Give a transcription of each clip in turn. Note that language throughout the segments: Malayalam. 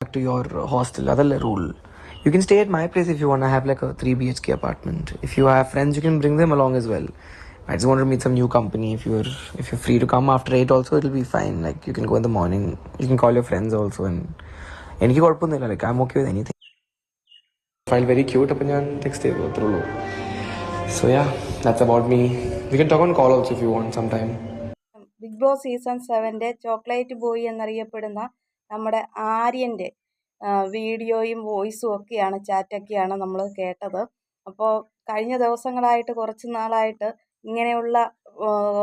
back to your hostel. അതല്ലേ rule. You can stay at my place if you want to have like a 3 BHK apartment. If you have friends, you can bring them along as well. I just want to meet some new company. If you're if you're free to come after 8 also, it'll be fine. Like you can go in the morning. You can call your friends also and എനിക്ക് കുഴപ്പമൊന്നുമില്ല like I'm okay with anything fine very cute അപ്പം ഞാൻ ടെക്സ്റ്റ് ചെയ്തു അത്രേ ഉള്ളൂ so yeah that's about me we can talk on call also if you want some time big boss season സെവന്റെ chocolate boy എന്നറിയപ്പെടുന്ന നമ്മുടെ ആര്യന്റെ വീഡിയോയും വോയിസും ഒക്കെയാണ് ചാറ്റൊക്കെയാണ് നമ്മൾ കേട്ടത്. അപ്പോൾ കഴിഞ്ഞ ദിവസങ്ങളായിട്ട് കുറച്ച് നാളായിട്ട് ഇങ്ങനെയുള്ള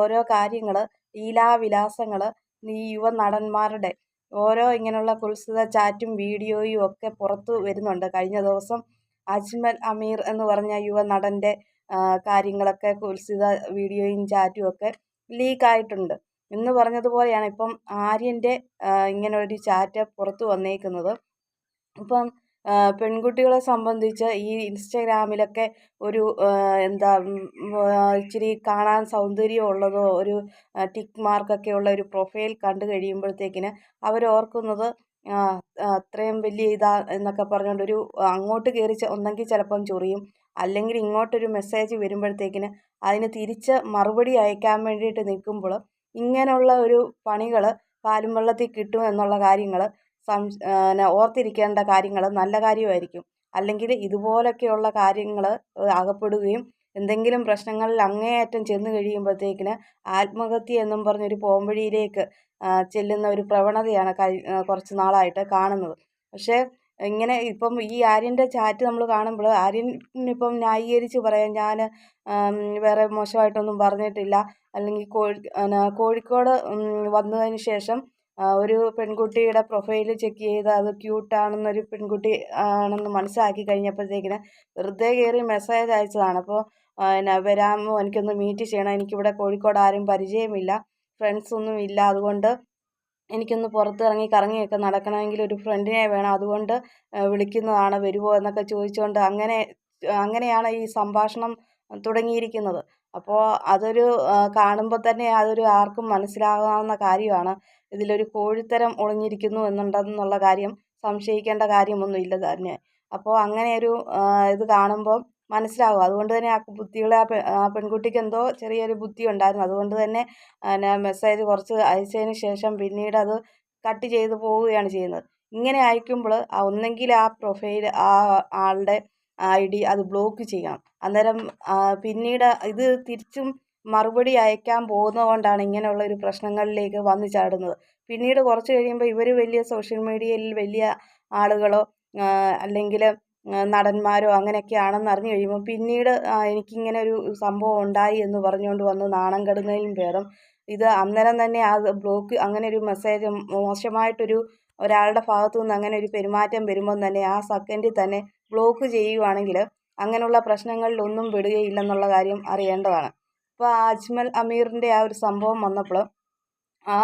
ഓരോ കാര്യങ്ങൾ ലീലാവിലാസങ്ങൾ ഈ യുവ നടന്മാരുടെ ഓരോ ഇങ്ങനെയുള്ള കുൽസിത ചാറ്റും വീഡിയോയും ഒക്കെ പുറത്തു വരുന്നുണ്ട്. കഴിഞ്ഞ ദിവസം അജ്മൽ അമീർ എന്ന് പറഞ്ഞ യുവ നടന്റെ കാര്യങ്ങളൊക്കെ കുൽസിത വീഡിയോയും ചാറ്റും ഒക്കെ ലീക്കായിട്ടുണ്ട്. എന്ന് പറഞ്ഞതുപോലെയാണ് ഇപ്പം ആര്യന്റെ ഇങ്ങനെ ഒരു ചാറ്റ് പുറത്തു വന്നേക്കുന്നത്. ഇപ്പം പെൺകുട്ടികളെ സംബന്ധിച്ച് ഈ ഇൻസ്റ്റഗ്രാമിലൊക്കെ ഒരു എന്താ ഇച്ചിരി കാണാൻ സൗന്ദര്യമുള്ളതോ ഒരു ടിക്ക് മാർക്കൊക്കെ ഉള്ള ഒരു പ്രൊഫൈൽ കണ്ടു കഴിയുമ്പോഴത്തേക്കിന് അവർ ഓർക്കുന്നത് അത്രയും വലിയ ഇതാ എന്നൊക്കെ പറഞ്ഞുകൊണ്ട് ഒരു അങ്ങോട്ട് കയറി ഒന്നെങ്കിൽ ചിലപ്പം ചൊറിയും. അല്ലെങ്കിൽ ഇങ്ങോട്ടൊരു മെസ്സേജ് വരുമ്പോഴത്തേക്കിന് അതിന് തിരിച്ച് മറുപടി അയക്കാൻ വേണ്ടിയിട്ട് നിൽക്കുമ്പോൾ ഇങ്ങനെയുള്ള ഒരു പണികൾ പാലും വെള്ളത്തിൽ കിട്ടും എന്നുള്ള കാര്യങ്ങൾ സം ഓർത്തിരിക്കേണ്ട കാര്യങ്ങൾ നല്ല കാര്യമായിരിക്കും. അല്ലെങ്കിൽ ഇതുപോലൊക്കെയുള്ള കാര്യങ്ങൾ അകപ്പെടുകയും എന്തെങ്കിലും പ്രശ്നങ്ങളിൽ അങ്ങേയറ്റം ചെന്ന് കഴിയുമ്പോഴത്തേക്കിന് ആത്മഹത്യ എന്നും പറഞ്ഞൊരു പോംവഴിയിലേക്ക് ചെല്ലുന്ന ഒരു പ്രവണതയാണ് കുറച്ച് നാളായിട്ട് കാണുന്നത്. പക്ഷേ ഇങ്ങനെ ഇപ്പം ഈ ആര്യന്റെ ചാറ്റ് നമ്മൾ കാണുമ്പോൾ ആര്യൻ ആര്യനിപ്പം ന്യായീകരിച്ച് പറയാം ഞാൻ വേറെ മോശമായിട്ടൊന്നും പറഞ്ഞിട്ടില്ല. അല്ലെങ്കിൽ കോഴി കോഴിക്കോട് വന്നതിന് ശേഷം ഒരു പെൺകുട്ടിയുടെ പ്രൊഫൈൽ ചെക്ക് ചെയ്ത് അത് ക്യൂട്ടാണെന്നൊരു പെൺകുട്ടി ആണെന്ന് മനസ്സിലാക്കി കഴിഞ്ഞപ്പോഴത്തേക്കിന് വെറുതെ കയറി മെസ്സേജ് അയച്ചതാണ്. അപ്പോൾ എന്നാ വരാമോ? എനിക്കൊന്ന് മീറ്റ് ചെയ്യണം. എനിക്കിവിടെ കോഴിക്കോട് ആരും പരിചയമില്ല. ഫ്രണ്ട്സൊന്നും ഇല്ല. അതുകൊണ്ട് എനിക്കൊന്ന് പുറത്തിറങ്ങി കറങ്ങിയൊക്കെ നടക്കണമെങ്കിൽ ഒരു ഫ്രണ്ടിനെ വേണം. അതുകൊണ്ട് വിളിക്കുന്നതാണ് വരുമോ എന്നൊക്കെ ചോദിച്ചുകൊണ്ട് അങ്ങനെ അങ്ങനെയാണ് ഈ സംഭാഷണം തുടങ്ങിയിരിക്കുന്നത്. അപ്പോൾ അതൊരു കാണുമ്പോൾ തന്നെ അതൊരു ആർക്കും മനസ്സിലാകാവുന്ന കാര്യമാണ്. ഇതിലൊരു കോഴിത്തരം ഒളിഞ്ഞിരിക്കുന്നു എന്നുണ്ടെന്നുള്ള കാര്യം സംശയിക്കേണ്ട കാര്യമൊന്നുമില്ല തന്നെ അപ്പോൾ അങ്ങനെ ഒരു ഇത് കാണുമ്പോൾ മനസ്സിലാകും അതുകൊണ്ട് തന്നെ ആ ബുദ്ധികളെ ആ പെൺകുട്ടിക്ക് എന്തോ ചെറിയൊരു ബുദ്ധി ഉണ്ടായിരുന്നു. അതുകൊണ്ട് തന്നെ പിന്നെ മെസ്സേജ് കുറച്ച് അയച്ചതിന് ശേഷം പിന്നീട് അത് കട്ട് ചെയ്ത് പോവുകയാണ് ചെയ്യുന്നത്. ഇങ്ങനെ അയക്കുമ്പോൾ ഒന്നെങ്കിൽ ആ പ്രൊഫൈൽ ആ ആളുടെ ഐ ഡി അത് ബ്ലോക്ക് ചെയ്യണം. അന്നേരം പിന്നീട് ഇത് തിരിച്ചും മറുപടി അയക്കാൻ പോകുന്നതുകൊണ്ടാണ് ഇങ്ങനെയുള്ള ഒരു പ്രശ്നങ്ങളിലേക്ക് വന്നു ചാടുന്നത്. പിന്നീട് കുറച്ച് കഴിയുമ്പോൾ ഇവർ വലിയ സോഷ്യൽ മീഡിയയിൽ വലിയ ആളുകളോ അല്ലെങ്കിൽ നടന്മാരോ അങ്ങനെയൊക്കെ ആണെന്ന് അറിഞ്ഞു കഴിയുമ്പോൾ പിന്നീട് എനിക്കിങ്ങനെ ഒരു സംഭവം ഉണ്ടായി എന്ന് പറഞ്ഞുകൊണ്ട് വന്ന് നാണം കെടുന്നതിലും ഭേദം. ഇത് അന്നേരം തന്നെ ആ ബ്ലോക്ക് അങ്ങനെ ഒരു മെസ്സേജ് മോശമായിട്ടൊരു ഒരാളുടെ ഭാഗത്തു നിന്ന് അങ്ങനെ ഒരു പെരുമാറ്റം വരുമ്പം തന്നെ ആ സെക്കൻഡിൽ തന്നെ ബ്ലോക്ക് ചെയ്യുവാണെങ്കിൽ അങ്ങനെയുള്ള പ്രശ്നങ്ങളിലൊന്നും പെടുകയില്ലെന്നുള്ള കാര്യം അറിയേണ്ടതാണ്. ഇപ്പോൾ അജ്മൽ അമീറിന്റെ ആ ഒരു സംഭവം വന്നപ്പോൾ ആ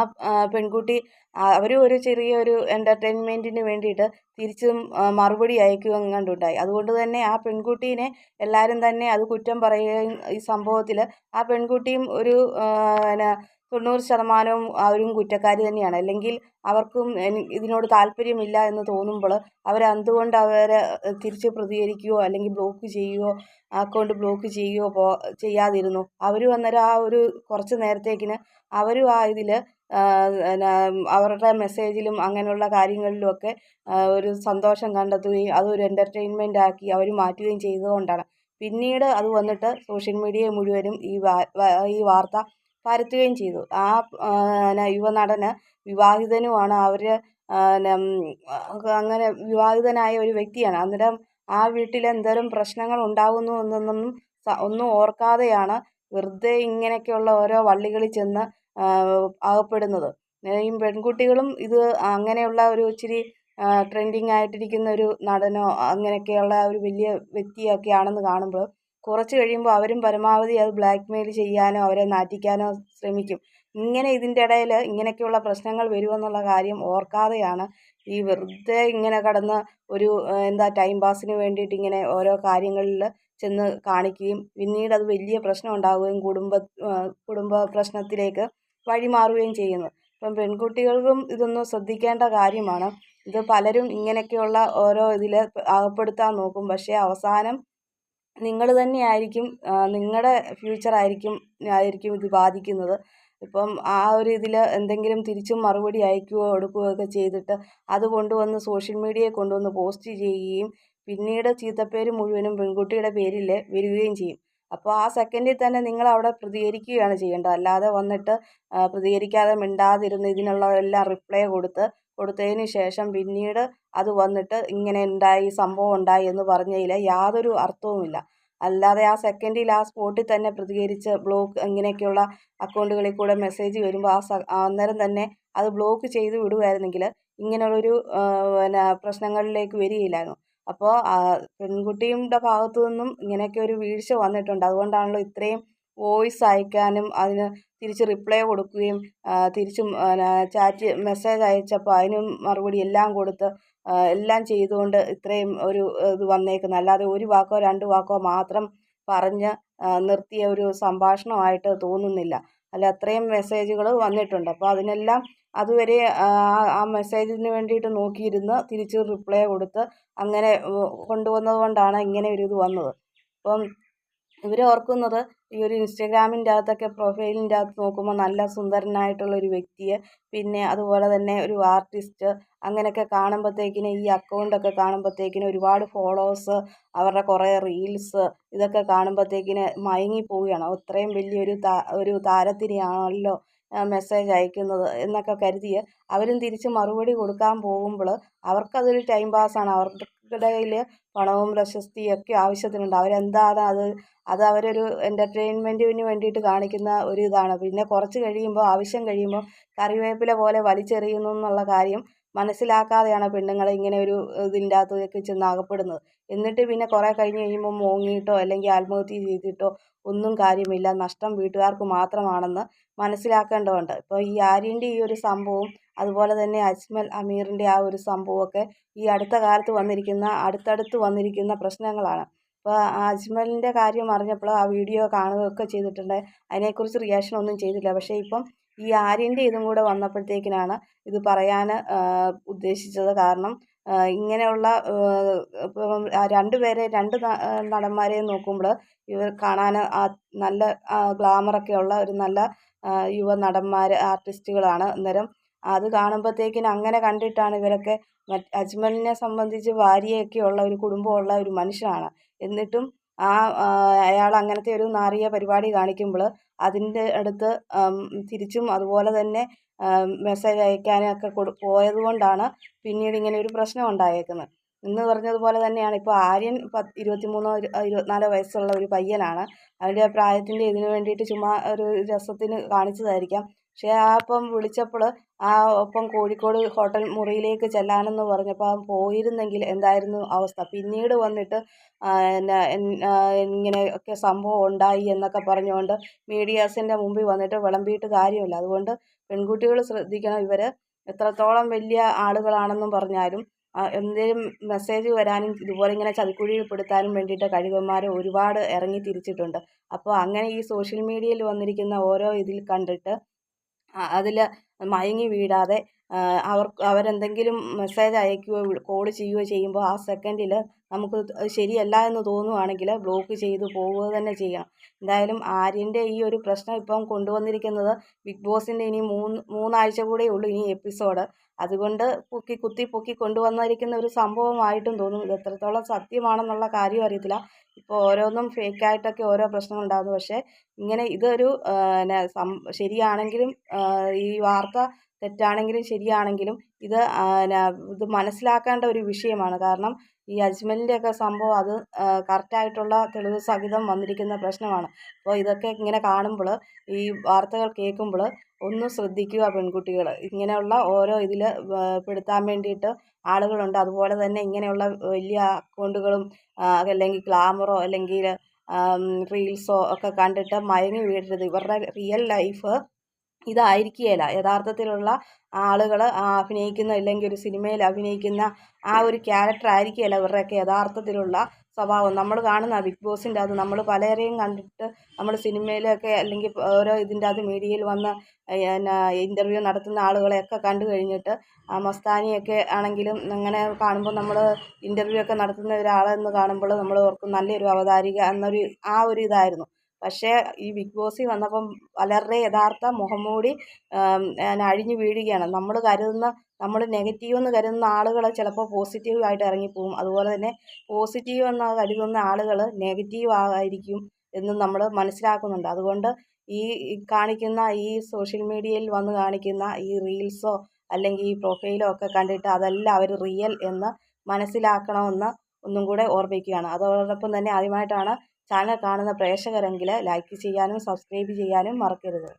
പെൺകുട്ടി അവർ ഒരു ചെറിയൊരു എന്റർടൈൻമെന്റിന് വേണ്ടിയിട്ട് തിരിച്ചും മറുപടി അയക്കുകയും കണ്ടുണ്ടായി. അതുകൊണ്ട് തന്നെ ആ പെൺകുട്ടീനെ എല്ലാവരും തന്നെ അത് കുറ്റം പറയുകയും ഈ സംഭവത്തിൽ ആ പെൺകുട്ടിയും ഒരു പിന്നെ തൊണ്ണൂറ് ശതമാനവും അവരും കുറ്റക്കാർ തന്നെയാണ്. അല്ലെങ്കിൽ അവർക്കും ഇതിനോട് താല്പര്യമില്ല എന്ന് തോന്നുമ്പോൾ അവർ എന്തുകൊണ്ട് അവരെ തിരിച്ച് പ്രതികരിക്കുകയോ അല്ലെങ്കിൽ ബ്ലോക്ക് ചെയ്യുകയോ അക്കൗണ്ട് ബ്ലോക്ക് ചെയ്യുകയോ പോ ചെയ്യാതിരുന്നു. അവരും അന്നേരം ആ ഒരു കുറച്ച് നേരത്തേക്കിന് അവരും ആ ഇതിൽ അവരുടെ മെസ്സേജിലും അങ്ങനെയുള്ള കാര്യങ്ങളിലുമൊക്കെ ഒരു സന്തോഷം കണ്ടെത്തുകയും അതൊരു എന്റർടൈൻമെന്റ് ആക്കി അവർ മാറ്റുകയും ചെയ്തതുകൊണ്ടാണ്. പിന്നീട് അത് വന്നിട്ട് സോഷ്യൽ മീഡിയ മുഴുവനും ഈ ഈ വാർത്ത പരത്തുകയും ചെയ്തു. ആ യുവനടന് വിവാഹിതനുമാണ്. അവർ അങ്ങനെ വിവാഹിതനായ ഒരു വ്യക്തിയാണ്. അന്നേരം ആ വീട്ടിൽ എന്തോരം പ്രശ്നങ്ങൾ ഉണ്ടാകുന്നു എന്നൊന്നും ഒന്നും ഓർക്കാതെയാണ് വെറുതെ ഇങ്ങനെയൊക്കെയുള്ള ഓരോ വള്ളികളിൽ ചെന്ന് അകപ്പെടുന്നത്. ഈ പെൺകുട്ടികളും ഇത് അങ്ങനെയുള്ള ഒരു ഇച്ചിരി ട്രെൻഡിങ് ആയിട്ടിരിക്കുന്ന ഒരു നടനോ അങ്ങനെയൊക്കെയുള്ള ഒരു വലിയ വ്യക്തിയൊക്കെ ആണെന്ന് കാണുമ്പോൾ കുറച്ച് കഴിയുമ്പോൾ അവരും പരമാവധി അത് ബ്ലാക്ക് മെയിൽ ചെയ്യാനോ അവരെ നാറ്റിക്കാനോ ശ്രമിക്കും. ഇങ്ങനെ ഇതിന്റെ ഇടയിൽ ഇങ്ങനെയൊക്കെയുള്ള പ്രശ്നങ്ങൾ വരുമെന്നുള്ള കാര്യം ഓർക്കാതെയാണ് ഈ വെറുതെ ഇങ്ങനെ കടന്ന് ഒരു എന്താ ടൈം പാസിന് വേണ്ടിയിട്ട് ഇങ്ങനെ ഓരോ കാര്യങ്ങളിൽ ചെന്ന് കാണിക്കുകയും പിന്നീട് അത് വലിയ പ്രശ്നം ഉണ്ടാവുകയും കുടുംബ കുടുംബ പ്രശ്നത്തിലേക്ക് വഴിമാറുകയും ചെയ്യുന്നു. ഇപ്പം പെൺകുട്ടികൾക്കും ഇതൊന്നും ശ്രദ്ധിക്കേണ്ട കാര്യമാണ്. ഇത് പലരും ഇങ്ങനെയൊക്കെയുള്ള ഓരോ ഇതിൽ അകപ്പെടുത്താൻ നോക്കും. പക്ഷേ അവസാനം നിങ്ങൾ തന്നെയായിരിക്കും നിങ്ങളുടെ ഫ്യൂച്ചർ ആയിരിക്കും ആയിരിക്കും ഇത് ബാധിക്കുന്നത്. ഇപ്പം ആ ഒരു ഇതിൽ എന്തെങ്കിലും തിരിച്ചും മറുപടി അയക്കുകയോ എടുക്കുകയോ ഒക്കെ ചെയ്തിട്ട് അത് കൊണ്ടുവന്ന് സോഷ്യൽ മീഡിയയിൽ കൊണ്ടുവന്ന് പോസ്റ്റ് ചെയ്യുകയും പിന്നീട് ചീത്തപ്പേര് മുഴുവനും പെൺകുട്ടിയുടെ പേരിൽ വരികയും ചെയ്യും. അപ്പോൾ ആ സെക്കൻഡിൽ തന്നെ നിങ്ങൾ അവിടെ പ്രതികരിക്കുകയാണ് ചെയ്യേണ്ടത്. അല്ലാതെ വന്നിട്ട് പ്രതികരിക്കാതെ മിണ്ടാതിരുന്ന് ഇതിനുള്ള എല്ലാം റിപ്ലൈ കൊടുത്ത് കൊടുത്തതിന് ശേഷം പിന്നീട് അത് വന്നിട്ട് ഇങ്ങനെ ഉണ്ടായി സംഭവം ഉണ്ടായി എന്ന് പറഞ്ഞതിൽ യാതൊരു അർത്ഥവുമില്ല. അല്ലാതെ ആ സെക്കൻഡിൽ ആ സ്പോട്ടിൽ തന്നെ പ്രതികരിച്ച് ബ്ലോക്ക് ഇങ്ങനെയൊക്കെയുള്ള അക്കൗണ്ടുകളിൽ കൂടെ മെസ്സേജ് വരുമ്പോൾ ആ സ അന്നേരം തന്നെ അത് ബ്ലോക്ക് ചെയ്ത് വിടുമായിരുന്നെങ്കിൽ ഇങ്ങനെയുള്ളൊരു പിന്നെ പ്രശ്നങ്ങളിലേക്ക് വരികയില്ലായിരുന്നു. അപ്പോൾ പെൺകുട്ടിയുടെ ഭാഗത്തു നിന്നും ഇങ്ങനെയൊക്കെ ഒരു വീഴ്ച വന്നിട്ടുണ്ട്. അതുകൊണ്ടാണല്ലോ ഇത്രയും വോയിസ് അയക്കാനും അതിന് തിരിച്ച് റിപ്ലൈ കൊടുക്കുകയും തിരിച്ചും ചാറ്റ് മെസ്സേജ് അയച്ചപ്പോൾ അതിനും മറുപടി എല്ലാം കൊടുത്ത് എല്ലാം ചെയ്തുകൊണ്ട് ഇത്രയും ഒരു ഇത് വന്നേക്കുന്നത് അല്ലാതെ ഒരു വാക്കോ രണ്ട് വാക്കോ മാത്രം പറഞ്ഞ് നിർത്തിയ ഒരു സംഭാഷണമായിട്ട് തോന്നുന്നില്ല. അല്ല അത്രയും മെസ്സേജുകൾ വന്നിട്ടുണ്ട്. അപ്പോൾ അതിനെല്ലാം അതുവരെ ആ മെസ്സേജിന് വേണ്ടിയിട്ട് നോക്കിയിരുന്ന് തിരിച്ച് റിപ്ലൈ കൊടുത്ത് അങ്ങനെ കൊണ്ടുവന്നത് കൊണ്ടാണ് ഇങ്ങനെ ഒരു ഇത് വന്നത്. അപ്പം ഇവർ ഓർക്കുന്നത് ഈ ഒരു ഇൻസ്റ്റഗ്രാമിന്റെ അകത്തൊക്കെ പ്രൊഫൈലിന്റെ അകത്ത് നോക്കുമ്പോൾ നല്ല സുന്ദരനായിട്ടുള്ള ഒരു വ്യക്തിയെ പിന്നെ അതുപോലെ തന്നെ ഒരു ആർട്ടിസ്റ്റ് അങ്ങനെയൊക്കെ കാണുമ്പോഴത്തേക്കിന് ഈ അക്കൗണ്ടൊക്കെ കാണുമ്പോഴത്തേക്കിന് ഒരുപാട് ഫോളോവേഴ്സ് അവരുടെ കുറേ റീൽസ് ഇതൊക്കെ കാണുമ്പോഴത്തേക്കിന് മയങ്ങി പോവുകയാണ് അത്രയും വലിയൊരു ഒരു താരത്തിനെയാണല്ലോ മെസ്സേജ് അയക്കുന്നത് എന്നൊക്കെ കരുതി അവരും തിരിച്ച് മറുപടി കൊടുക്കാൻ പോകുമ്പോൾ അവർക്കതൊരു ടൈം പാസ്സാണ് അവരുടെ കയ്യിൽ പണവും പ്രശസ്തിയും ഒക്കെ ആവശ്യത്തിനുണ്ട്. അവരെന്താണ് അത് അത് അവരൊരു എന്റർടൈൻമെന്റിന് വേണ്ടിയിട്ട് കാണിക്കുന്ന ഒരു ഇതാണ്. പിന്നെ കുറച്ച് കഴിയുമ്പോൾ ആവശ്യം കഴിയുമ്പോൾ കറിവേപ്പില പോലെ വലിച്ചെറിയുന്നു എന്നുള്ള കാര്യം മനസ്സിലാക്കാതെയാണ് പെണ്ണുങ്ങൾ ഇങ്ങനെ ഒരു ഇതിന്റെ അകത്തേക്ക് ചെന്ന് അകപ്പെടുന്നത്. എന്നിട്ട് പിന്നെ കുറേ കഴിഞ്ഞ് കഴിയുമ്പോൾ മോങ്ങിയിട്ടോ അല്ലെങ്കിൽ ആത്മഹത്യ ചെയ്തിട്ടോ ഒന്നും കാര്യമില്ല. നഷ്ടം വീട്ടുകാർക്ക് മാത്രമാണെന്ന് മനസ്സിലാക്കേണ്ടതുണ്ട്. ഇപ്പോൾ ഈ ആര്യന്റെ ഈ ഒരു സംഭവം അതുപോലെ തന്നെ അജ്മൽ അമീറിന്റെ ആ ഒരു സംഭവമൊക്കെ ഈ അടുത്ത കാലത്ത് വന്നിരിക്കുന്ന അടുത്തടുത്ത് വന്നിരിക്കുന്ന പ്രശ്നങ്ങളാണ്. അപ്പോൾ അജ്മലിന്റെ കാര്യം അറിഞ്ഞപ്പോൾ ആ വീഡിയോ കാണുകയൊക്കെ ചെയ്തിട്ടുണ്ട്. അതിനെക്കുറിച്ച് റിയാക്ഷൻ ഒന്നും ചെയ്തില്ല. പക്ഷേ ഇപ്പം ഈ ആര്യന്റെ ഇതും കൂടെ വന്നപ്പോഴത്തേക്കിനാണ് ഇത് പറയാൻ ഉദ്ദേശിച്ചത്. കാരണം ഇങ്ങനെയുള്ള ഇപ്പം രണ്ട് പേരെ രണ്ട് നടന്മാരെയും നോക്കുമ്പോൾ ഇവർ കാണാൻ നല്ല ഗ്ലാമറൊക്കെ ഉള്ള ഒരു നല്ല യുവ നടന്മാർ ആർട്ടിസ്റ്റുകളാണ് അന്നേരം. അത് കാണുമ്പോഴത്തേക്കിന് അങ്ങനെ കണ്ടിട്ടാണ് ഇവരൊക്കെ അജ്മലിനെ സംബന്ധിച്ച് ഭാര്യയൊക്കെ ഉള്ള ഒരു കുടുംബമുള്ള ഒരു മനുഷ്യനാണ്. എന്നിട്ടും ആ അയാൾ അങ്ങനത്തെ ഒരു നാറിയ പരിപാടി കാണിക്കുമ്പോൾ അതിന്റെ അടുത്ത് തിരിച്ചും അതുപോലെ തന്നെ മെസ്സേജ് അയക്കാനൊക്കെ കൊടു പോയത് കൊണ്ടാണ് പിന്നീട് ഇങ്ങനെ ഒരു പ്രശ്നം ഉണ്ടായേക്കുന്നത് എന്ന് പറഞ്ഞതുപോലെ തന്നെയാണ്. ഇപ്പോൾ ആര്യൻ പത്ത് ഇരുപത്തിമൂന്നോ ഇരുപത്തിനാലോ വയസ്സുള്ള ഒരു പയ്യനാണ്. അവന്റെ പ്രായത്തിന്റെ ഇതിന് വേണ്ടിയിട്ട് ചുമ്മാ ഒരു രസത്തിന് കാണിച്ചതായിരിക്കാം. പക്ഷേ ആ അപ്പം വിളിച്ചപ്പോൾ ആ ഒപ്പം കോഴിക്കോട് ഹോട്ടൽ മുറിയിലേക്ക് ചെല്ലാനെന്ന് പറഞ്ഞപ്പോൾ അവൻ പോയിരുന്നെങ്കിൽ എന്തായിരുന്നു അവസ്ഥ. പിന്നീട് വന്നിട്ട് ഇങ്ങനെ ഒക്കെ സംഭവം ഉണ്ടായി എന്നൊക്കെ പറഞ്ഞുകൊണ്ട് മീഡിയാസിന്റെ മുമ്പിൽ വന്നിട്ട് വിളമ്പിയിട്ട് കാര്യമില്ല. അതുകൊണ്ട് പെൺകുട്ടികൾ ശ്രദ്ധിക്കണം. ഇവർ എത്രത്തോളം വലിയ ആളുകളാണെന്നും പറഞ്ഞാലും എന്തെങ്കിലും മെസ്സേജ് വരാനും ഇതുപോലെ ഇങ്ങനെ ചതിക്കുഴിയിൽ പെടുത്താനും വേണ്ടിയിട്ട് കഴിവന്മാർ ഒരുപാട് ഇറങ്ങി തിരിച്ചിട്ടുണ്ട്. അപ്പോൾ അങ്ങനെ ഈ സോഷ്യൽ മീഡിയയിൽ വന്നിരിക്കുന്ന ഓരോ ഇതിൽ കണ്ടിട്ട് അതിൽ മയങ്ങി വീഴാതെ അവർ അവരെന്തെങ്കിലും മെസ്സേജ് അയക്കുകയോ കോൾ ചെയ്യുകയോ ചെയ്യുമ്പോൾ ആ സെക്കൻഡിൽ നമുക്ക് ശരിയല്ല എന്ന് തോന്നുവാണെങ്കിൽ ബ്ലോക്ക് ചെയ്ത് പോവുക തന്നെ ചെയ്യണം. എന്തായാലും ആര്യന്റെ ഈ ഒരു പ്രശ്നം ഇപ്പം കൊണ്ടുവന്നിരിക്കുന്നത് ബിഗ് ബോസിന്റെ ഇനി മൂന്ന് മൂന്നാഴ്ച കൂടെ ഉള്ളൂ ഇനി എപ്പിസോഡ് അതുകൊണ്ട് പൊക്കി കുത്തി പൊക്കി കൊണ്ടുവന്നിരിക്കുന്ന ഒരു സംഭവമായിട്ടും തോന്നും. ഇത് എത്രത്തോളം സത്യമാണെന്നുള്ള കാര്യം അറിയത്തില്ല. ഇപ്പോൾ ഓരോന്നും ഫേക്കായിട്ടൊക്കെ ഓരോ പ്രശ്നങ്ങൾ ഉണ്ടാകുന്നു പക്ഷേ ഇങ്ങനെ ഇതൊരു ശരിയാണെങ്കിലും ഈ വാർത്ത തെറ്റാണെങ്കിലും ശരിയാണെങ്കിലും ഇത് ഇത് മനസ്സിലാക്കേണ്ട ഒരു വിഷയമാണ്. കാരണം ഈ അജ്മലിന്റെയൊക്കെ സംഭവം അത് കറക്റ്റായിട്ടുള്ള തെളിവ് സഹിതം വന്നിരിക്കുന്ന പ്രശ്നമാണ്. അപ്പോൾ ഇതൊക്കെ ഇങ്ങനെ കാണുമ്പോൾ ഈ വാർത്തകൾ കേൾക്കുമ്പോൾ ഒന്ന് ശ്രദ്ധിക്കുക പെൺകുട്ടികൾ ഇങ്ങനെയുള്ള ഓരോ ഇതിൽ പെടുത്താൻ വേണ്ടിയിട്ട് ആളുകളുണ്ട്. അതുപോലെ തന്നെ ഇങ്ങനെയുള്ള വലിയ അക്കൗണ്ടുകളും അല്ലെങ്കിൽ ഗ്ലാമറോ അല്ലെങ്കിൽ റീൽസോ ഒക്കെ കണ്ടിട്ട് മയങ്ങി വീഴരുത്. ഇവരുടെ റിയൽ ലൈഫ് ഇതായിരിക്കുകയില്ല യഥാർത്ഥത്തിലുള്ള ആളുകൾ അഭിനയിക്കുന്ന അല്ലെങ്കിൽ ഒരു സിനിമയിൽ അഭിനയിക്കുന്ന ആ ഒരു ക്യാരക്ടർ ആയിരിക്കുകയില്ല ഇവരുടെയൊക്കെ യഥാർത്ഥത്തിലുള്ള സ്വഭാവം. നമ്മൾ കാണുന്ന ബിഗ് ബോസിന്റെ അത് നമ്മൾ പലരെയും കണ്ടിട്ട് നമ്മൾ സിനിമയിലൊക്കെ അല്ലെങ്കിൽ ഓരോ ഇതിന്റെ അത് മീഡിയയിൽ വന്ന് പിന്നെ ഇന്റർവ്യൂ നടത്തുന്ന ആളുകളെയൊക്കെ കണ്ടു കഴിഞ്ഞിട്ട് ആ മസ്താനിയൊക്കെ ആണെങ്കിലും അങ്ങനെ കാണുമ്പോൾ നമ്മൾ ഇന്റർവ്യൂ ഒക്കെ നടത്തുന്ന ഒരാളെന്ന് കാണുമ്പോൾ നമ്മൾ ഓർക്കും നല്ലൊരു അവതാരിക എന്നൊരു ആ ഒരു ഇതായിരുന്നു. പക്ഷേ ഈ ബിഗ് ബോസിൽ വന്നപ്പം പലരുടെ യഥാർത്ഥ മുഖംമൂടി അഴിഞ്ഞു വീഴുകയാണ്. നമ്മൾ കരുതുന്ന നമ്മൾ നെഗറ്റീവ് എന്ന് കരുതുന്ന ആളുകൾ ചിലപ്പോൾ പോസിറ്റീവ് ആയിട്ട് ഇറങ്ങിപ്പോവും. അതുപോലെ തന്നെ പോസിറ്റീവ് എന്ന് കരുതുന്ന ആളുകൾ നെഗറ്റീവ് ആയിരിക്കും എന്നും നമ്മൾ മനസ്സിലാക്കുന്നുണ്ട്. അതുകൊണ്ട് ഈ കാണിക്കുന്ന ഈ സോഷ്യൽ മീഡിയയിൽ വന്ന് കാണിക്കുന്ന ഈ റീൽസോ അല്ലെങ്കിൽ ഈ പ്രൊഫൈലോ ഒക്കെ കണ്ടിട്ട് അതല്ല അവർ റിയൽ എന്ന് മനസ്സിലാക്കണമെന്ന് ഒന്നും കൂടെ ഓർമ്മിക്കുകയാണ്. അതോടൊപ്പം തന്നെ ആദ്യമായിട്ടാണ് ചാനൽ കാണുന്ന പ്രേക്ഷകരെങ്കിൽ ലൈക്ക് ചെയ്യാനും സബ്സ്ക്രൈബ് ചെയ്യാനും മറക്കരുത്.